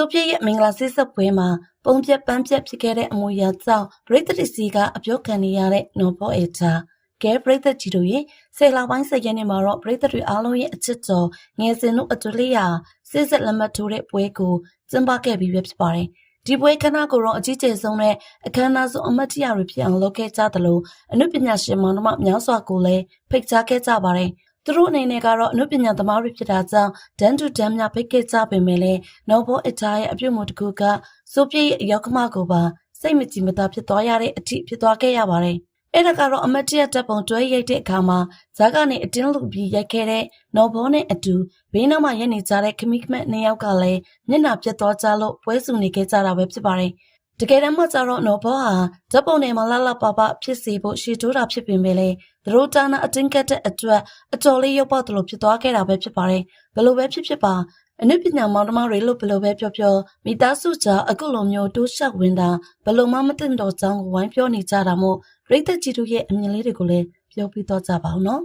ဆိုပြည့်ရဲ့မင်္ဂလာဆေးဆက်ပွဲမှာပုံပြက်ပန်းပြက်ဖြစ်ခဲ့တဲ့အမူအရာကြောင့်ပရိသတ်တွေစီကအပြောခံနေရတဲ့နော်ဘောအေတာကဲပရိသတ်ကြီးတို့ရဲ့ဆယ်လပိုင်းဆက်ရက်နေ့မှာတော့ပရိသတ်တွေအားလုံးရဲ့အချစ်တော်ငယ်စဉ်တို့အတူလေးရာစစ်စစ်လက်မှတ်ထိုးတဲ့ပွဲကိုကျင်းပခဲ့ပြီးပဲဖြစ်ပါတယ်ဒီပွဲခဏကိုတော့အကြီးကျယ်ဆုံးနဲ့အခမ်းအနားဆုံးအမတ်တရတွေဖြစ်အောင်လုပ်ခဲ့ကြသလိုအနုပညာရှင်မောင်နှမများစွာကိုလည်းဖိတ်ကြားခဲ့ကြပါတယ် သူတို့အနေနဲ့ကတော့အနုပညာသမားတွေဖြစ်တာကြောင့်ဒန်တူဒန်များဖိတ်ခဲ့ကြပေမဲ့လည်းနော်ဘောအတားရဲ့အပြုတ်မှုတစ်ခုကစိုးပြည့်ရဲ့အယောက်ကမကိုပါစိတ်မကြည်မသာဖြစ်သွားရတဲ့အထိဖြစ်သွားခဲ့ရပါတယ်။အဲ့ဒါကတော့အမတ်တရတပ်ပုံတွဲရိုက်တဲ့အခါမှာဇာတ်ကနေအတင်းလူပြီးရိုက်ခဲ့တဲ့နော်ဘောနဲ့အတူဘေးနားမှာရက်နေကြတဲ့ခမိခမက်နှစ်ယောက်ကလည်းမျက်နှာပြတ်သွားကြလို့ပွဲစုနေခဲ့ကြတာပဲဖြစ်ပါတယ်။ တကယ်တမ်းမှကျတော့နော်ဘောဟာဇက်ပုံနဲ့မလာလာပါပါဖြစ်စေဖို့ရှေ့တိုးတာဖြစ်ပေမဲ့လည်းသူတို့တာနာအတင်းကတ်တဲ့အတွက်အတော်လေးရုပ်ပေါက်တယ်လို့ဖြစ်သွားခဲ့တာပဲဖြစ်ပါတယ်ဘယ်လိုပဲဖြစ်ဖြစ်ပါအနုပညာမောင်နှမတွေလို့ဘယ်လိုပဲပြောပြောမိသားစုကြားအခုလိုမျိုးတိုးရှက်ဝင်တာဘယ်လိုမှမသိတော့ကြောင်းကိုဝိုင်းပြောနေကြတာမို့ရိတ်သက်ကြီးတို့ရဲ့အမြင်လေးတွေကိုလည်းပြောပြတော့ကြပါဦးနော်